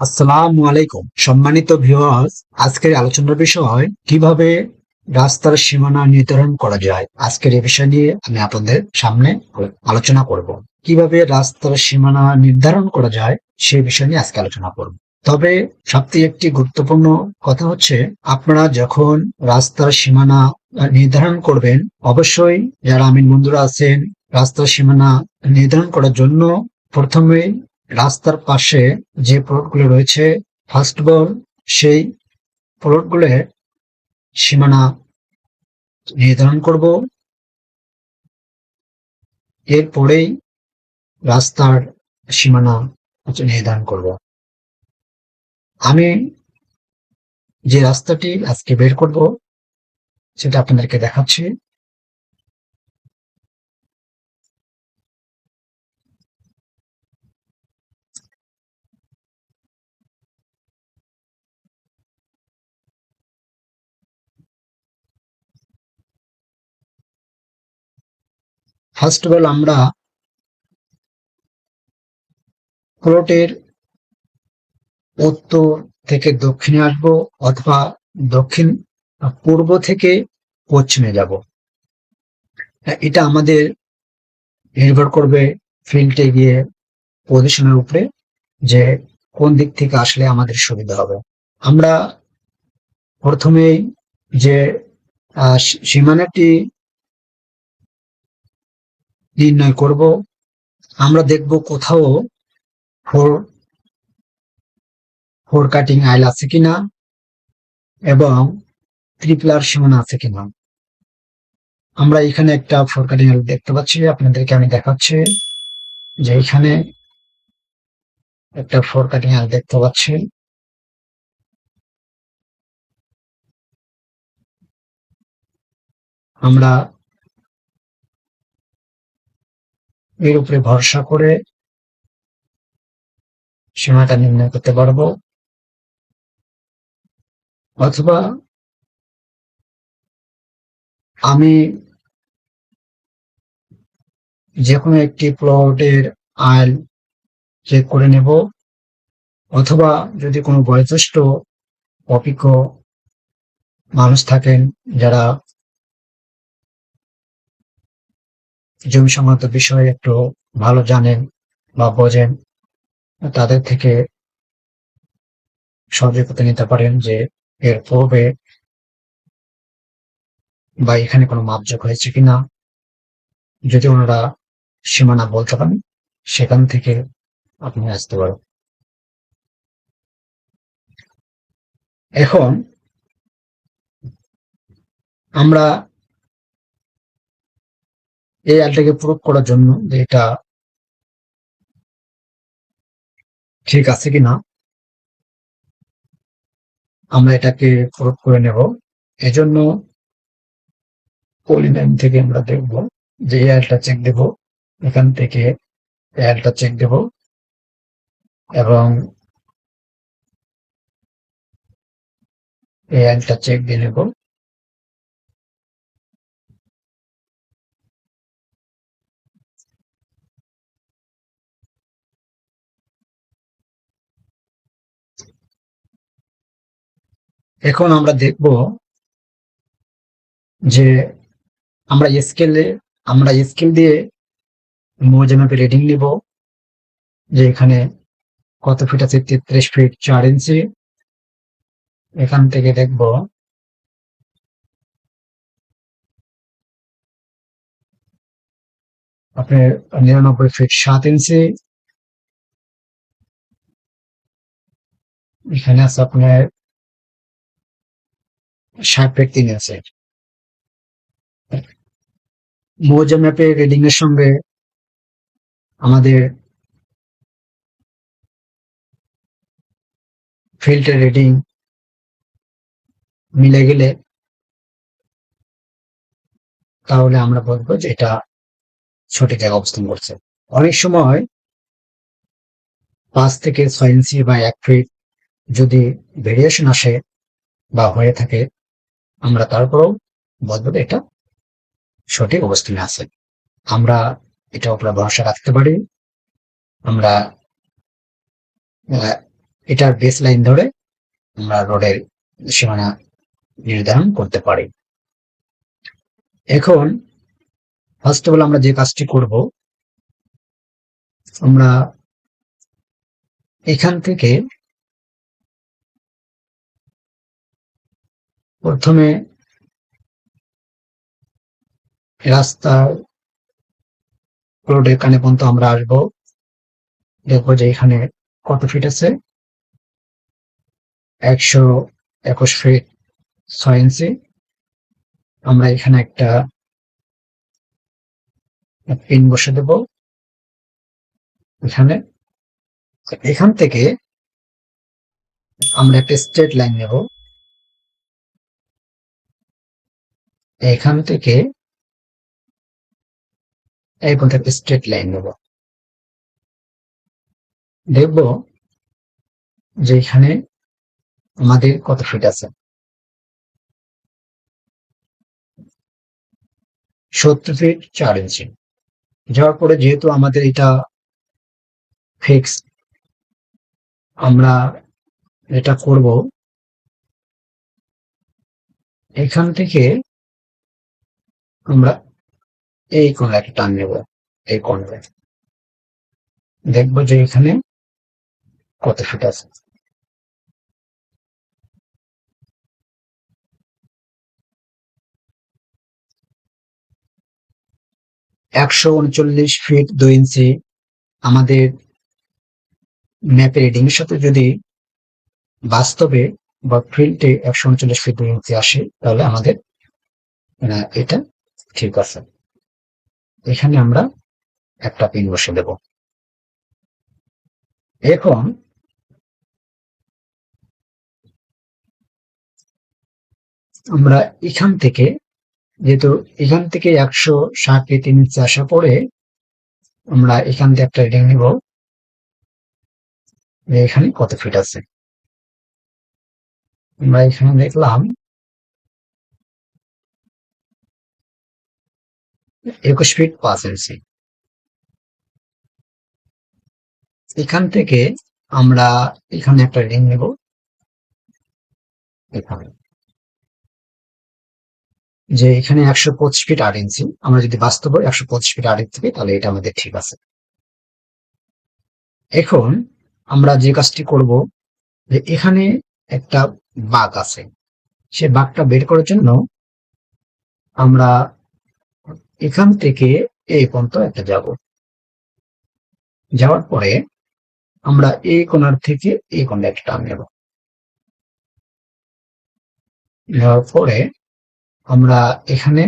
আসসালামু আলাইকুম। সম্মানিত ভিউয়ার্স আজকের আলোচনার বিষয়, কীভাবে রাস্তার সীমানা নির্ধারণ করা যায়। আজকের এই বিষয় নিয়ে আমি আপনাদের সামনে আলোচনা করব। কীভাবে রাস্তার সীমানা নির্ধারণ করা যায়, সেই বিষয় নিয়ে আজকে আলোচনা করব। তবে সবথেকে একটি গুরুত্বপূর্ণ কথা হচ্ছে, আপনারা যখন রাস্তার সীমানা নির্ধারণ করবেন, অবশ্যই যারা আমিন বন্ধুরা আছেন, রাস্তার সীমানা নির্ধারণ করার জন্য প্রথমে রাস্তার পাশে যে প্লটগুলো রয়েছে ফার্স্ট অফ অল সেই প্লটগুলোর সীমানা নির্ধারণ করব। এরপরেই রাস্তার সীমানা নির্ধারণ করব। আমি যে রাস্তাটি আজকে বের করব, সেটা আপনাদেরকে দেখাচ্ছি। ফার্স্ট অফ অল আমরা প্লটের উত্তর থেকে দক্ষিণে আসব অথবা দক্ষিণ পূর্ব থেকে পশ্চিমে যাব। এটা আমাদের নির্ভর করবে ফিল্ডে গিয়ে পজিশনের উপরে যে কোন দিক থেকে আসলে আমাদের সুবিধা হবে। আমরা প্রথমেই যে সীমানাটি নির্ণয় করব। আমরা দেখব কোথাও ফোর ফোর কাটিং আইল আছে কিনা এবং ত্রিপলার সীমানা আছে কিনা। আমরা এখানে একটা ফোর কাটিং আইল দেখতে পাচ্ছি, আপনাদেরকে আমি দেখাচ্ছি যে এখানে একটা ফোর কাটিং আইল দেখতে পাচ্ছি। আমরা এর উপরে ভরসা করে সীমাটা নির্ণয় করতে পারব। অথবা আমি যে কোনো একটি প্লটের আইল চেক করে নেব, অথবা যদি কোনো বয়োজ্যেষ্ঠ অভিজ্ঞ মানুষ থাকেন যারা জমি সংক্রান্ত বিষয়ে একটু ভালো জানেন বা বোঝেন, তাদের থেকে সহযোগিতা নিতে পারেন যে এর পূর্বে বা এখানে কোনো মাপযোগ হয়েছে কিনা। যদি ওনারা সীমানা বলতে পারেন, সেখান থেকে আপনি আসতে পারেন। এখন আমরা এই আলটাকে প্রুভ করার জন্য যে এটা ঠিক আছে কিনা, আমরা এটাকে প্রুভ করে নেব। এজন্য পলিনাইন থেকে আমরা দেখব যে এই আলটা চেক দেব, এখান থেকে আলটা চেক দেব এবং এই আলটা চেক দিয়ে নেব। এখন আমরা দেখব যে আমরা স্কেলে আমরা স্কেল দিয়ে মৌজা ম্যাপে রিডিং নিব, যে এখানে কত ফিট আছে? তেত্রিশ ফিট চার ইঞ্চি এখান থেকে দেখব আপনার নিরানব্বই ফিট সাত ইঞ্চি এখানে আছে আপনার ফিট তিন আছে। মৌজা ম্যাপে রিডিং এর সঙ্গে আমাদের ফিল্ডের রিডিং মিলে গেলে তাহলে আমরা বলব যে এটা সঠিক জায়গায় অবস্থান করছে। অনেক সময় পাঁচ থেকে ছয় ইঞ্চি বা এক ফিট যদি ভেরিয়েশন আসে বা হয়ে থাকে আমরা তারপরেও বলব এটা সঠিক অবস্থানে আছে। আমরা এটা উপরে ভরসা রাখতে পারি। আমরা এটার বেস লাইন ধরে আমরা রোডের সীমানা নির্ধারণ করতে পারি। এখন ফার্স্ট অফ অল আমরা যে কাজটি করব, আমরা এখান থেকে প্রথমে রাস্তার রোড এখানে পর্যন্ত আমরা আসব। দেখব যে এখানে কত ফিট আছে? একশো একুশ ফিট ছয় ইঞ্চি আমরা এখানে একটা পিন বসে দেব এখানে। এখান থেকে আমরা একটা স্ট্রেট লাইন নেব। এখান থেকে পর্যন্ত একটা স্ট্রেট লাইন নেব। দেখব যে এখানে আমাদের কত ফিট আছে। সত্তর ফিট চার ইঞ্চি যাওয়ার পরে যেহেতু আমাদের এটা ফিক্স আমরা এটা করব। এখান থেকে আমরা এই কোণে একটা টান নেব এই কোণে দেখব যে এখানে কত ফিট আছে। একশো উনচল্লিশ ফিট দুই ইঞ্চি আমাদের ম্যাপের রিডিং এর সাথে যদি বাস্তবে বা ফিল্ডে একশো উনচল্লিশ ফিট দুই ইঞ্চি আসে তাহলে আমাদের আহ, এটা ঠিক আছে। এখানে আমরা একটা পিন বসে দেব। এখন আমরা এখান থেকে, যেহেতু এখান থেকে একশো ষাট তিন ইঞ্চি আসা পরে আমরা এখান থেকে একটা রিডিং নিব। এখানে কত ফিট আছে। আমরা এখানে দেখলাম একুশ ফিট পাঁচ ইঞ্চি এখান থেকে আমরা এখানে একটা রিং নেব। এখানে। যে এখানে একশো পঁচিশ ফিট আট ইঞ্চি আমরা যদি বাস্তব একশো পঁচিশ ফিট আট ইঞ্চি তাহলে এটা আমাদের ঠিক আছে। এখন আমরা যে কাজটি করব, যে এখানে একটা বাঘ আছে। সে বাঘটা বের করার জন্য আমরা এখান থেকে এই পর্যন্ত একটা যাব। যাওয়ার পরে আমরা এই কোণার থেকে এই কোণে একটা টান নেব। নেওয়ার পরে আমরা এখানে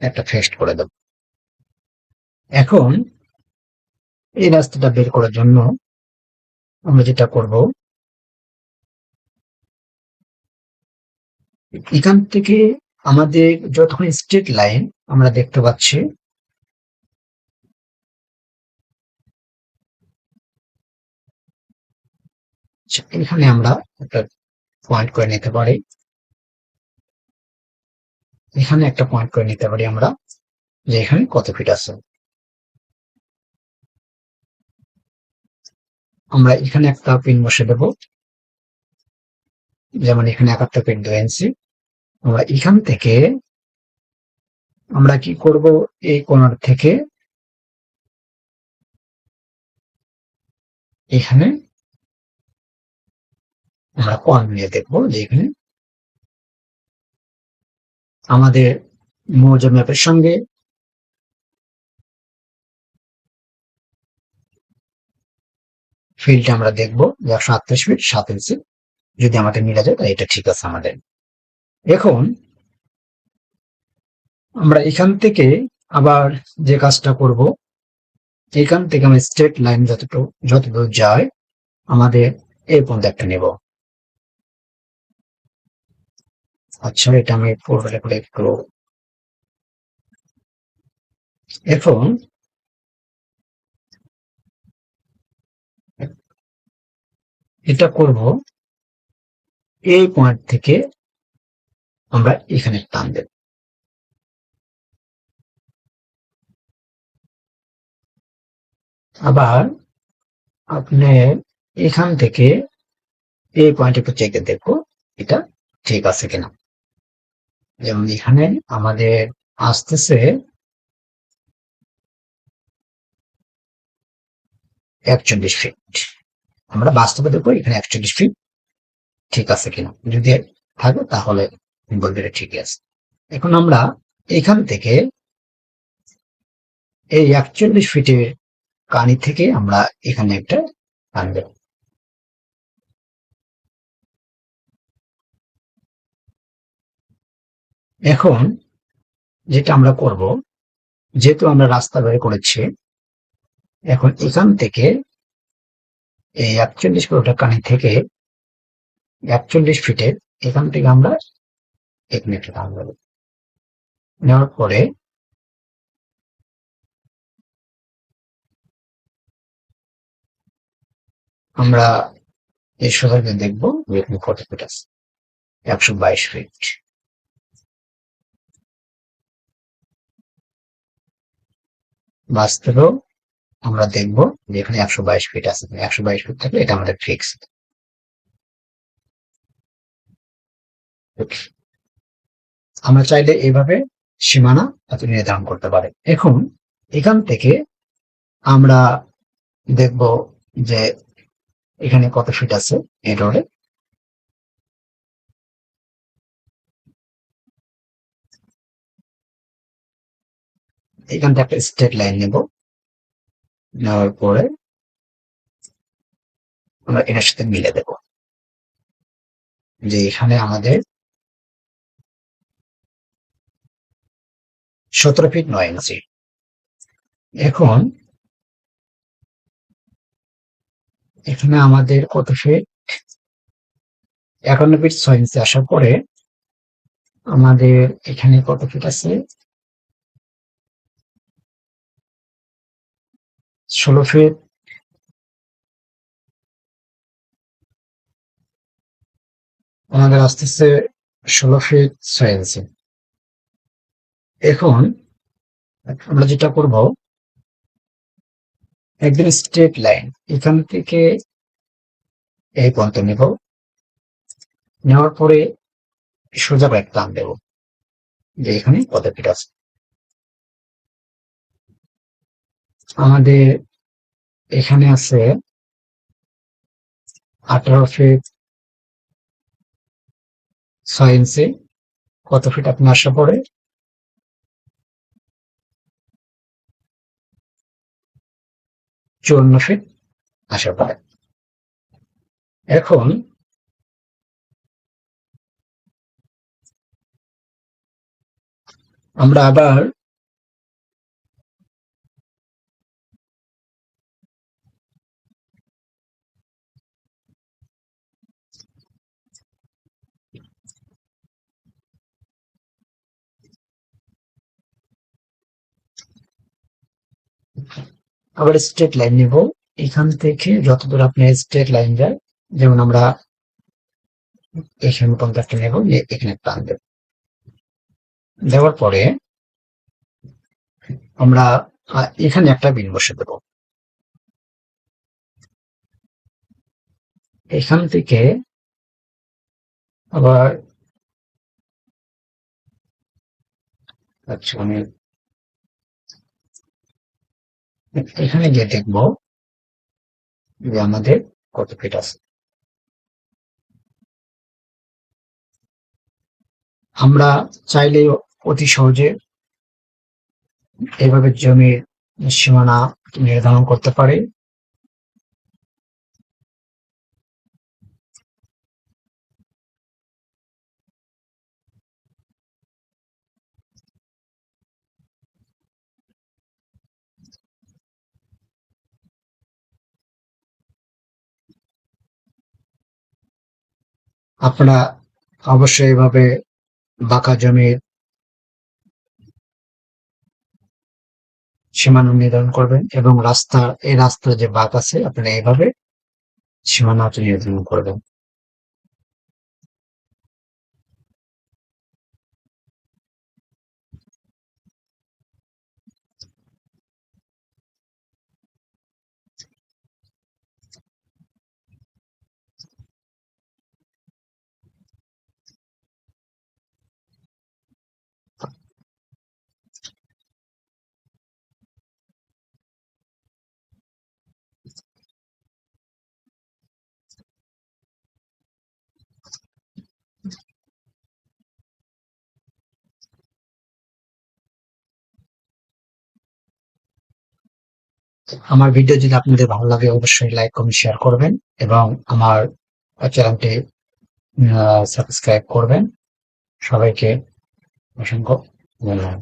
একটা ফেস্ট করে দেব। এখন এই রাস্তাটা বের করার জন্য আমরা যেটা করব এখান থেকে আমাদের যতক্ষণ স্ট্রেট লাইন আমরা দেখতে পাচ্ছি আচ্ছা, এখানে আমরা একটা পয়েন্ট করে নিতে পারি। এখানে একটা পয়েন্ট করে নিতে পারি আমরা যে এখানে কত ফিট আছে। আমরা এখানে একটা পিন বসে দেব। যেমন এখানে একাত্তর দুই ইঞ্চি আমরা এখান থেকে আমরা কি করব? এই কোণার থেকে এখানে আমরা কোণ নিয়ে দেখব যে এখানে আমাদের মৌজা ম্যাপের সঙ্গে ফিল্ডটা আমরা দেখব যে একশো আটত্রিশ ফিট সাত ইঞ্চি যদি আমাদের মিলা যায়, তাহলে এটা ঠিক আছে আমাদের। এখন আমরা এখান থেকে আবার যে কাজটা করব, এখান থেকে আমরা স্ট্রেট লাইন যতটুকু যতদূর যায়, আমাদের এই পর্যন্ত একটা নেব। আচ্ছা এটা আমি পূর্বে করে একটু এখন এটা করব। এই পয়েন্ট থেকে আমরা এখানে টান দেব। আবার আপনি এখান থেকে এই পয়েন্ট একটু চেকে দেখব, এটা ঠিক আছে কিনা। যেমন এখানে আমাদের আসতেছে একচল্লিশ ফিট আমরা বাস্তবে দেখব এখানে একচল্লিশ ফিট ঠিক আছে কিনা। যদি থাকে তাহলে বলবে এটা ঠিকই আছে। এখন আমরা এখান থেকে এই একচল্লিশ ফিটের কানি থেকে আমরা এখানে একটা আনব এখন যেটা আমরা করব, যেহেতু আমরা রাস্তা বের করেছি, এখন এখান থেকে এই একচল্লিশ ফুটা কানি থেকে একচল্লিশ ফিটের এখান থেকে আমরা এক মিটার টান দেব নেওয়ার পরে আমরা এই সোজাকে দেখব এখানে কত ফিট আছে। একশো বাইশ ফিট বাস্তবেও আমরা দেখব যে এখানে একশো বাইশ ফিট আছে। একশো বাইশ ফিট থাকলে এটা আমাদের ফিক্স আমরা চাইলে এইভাবে সীমানা নির্ধারণ করতে পারে। এখন এখান থেকে আমরা দেখব যে এখানে কত ফিট আছে এই রোডে এখান থেকে একটা স্ট্রেট লাইন নেব। নেওয়ার পরে আমরা এটার সাথে মিলে দেব। যে এখানে আমাদের সতেরো ফিট নয় ইঞ্চি এখন এখানে আমাদের কত ফিট একান্ন ফিট ছয় ইঞ্চি আসার পরে আমাদের এখানে কত ফিট আছে? ষোলো ফিট আমাদের আসতেছে ষোলো ফিট ছয় ইঞ্চি এখন আমরা যেটা করব একদিন স্ট্রেট লাইন এখান থেকে এই পর্যন্ত নেব। নেওয়ার পরে সোজা এক টান দেব, যে এখানে কত ফিট আছে আমাদের এখানে আছে আঠারো ফিট ছয় ইঞ্চি কত ফিট আপনি আসা পড়ে? চুয়ান্ন ফিট আসা পড়ে এখন আমরা আবার আবার স্ট্রেট লাইন নিব। এখান থেকে যতদূর আপনি স্ট্রেট লাইন যায়, যেমন আমরা এখানে একটা নেব এখানে টান দেব। দেওয়ার পরে আমরা এখানে একটা বিন বসে দেব। এখান থেকে আবার আচ্ছা আমি এখানে গিয়ে দেখব যে আমাদের কত ফিট আছে। আমরা চাইলে অতি সহজে এভাবে জমির সীমানা নির্ধারণ করতে পারি। আপনারা অবশ্যই এভাবে বাঁকা জমির সীমানা নির্ধারণ করবেন এবং রাস্তা এই রাস্তার যে বাঁক আছে, আপনারা এইভাবে সীমানা নির্ধারণ করবেন। আমার ভিডিও যদি আপনাদের ভালো লাগে, অবশ্যই লাইক কমেন্ট শেয়ার করবেন এবং আমার চ্যানেলটি সাবস্ক্রাইব করবেন। সবাইকে অসংখ্য ধন্যবাদ।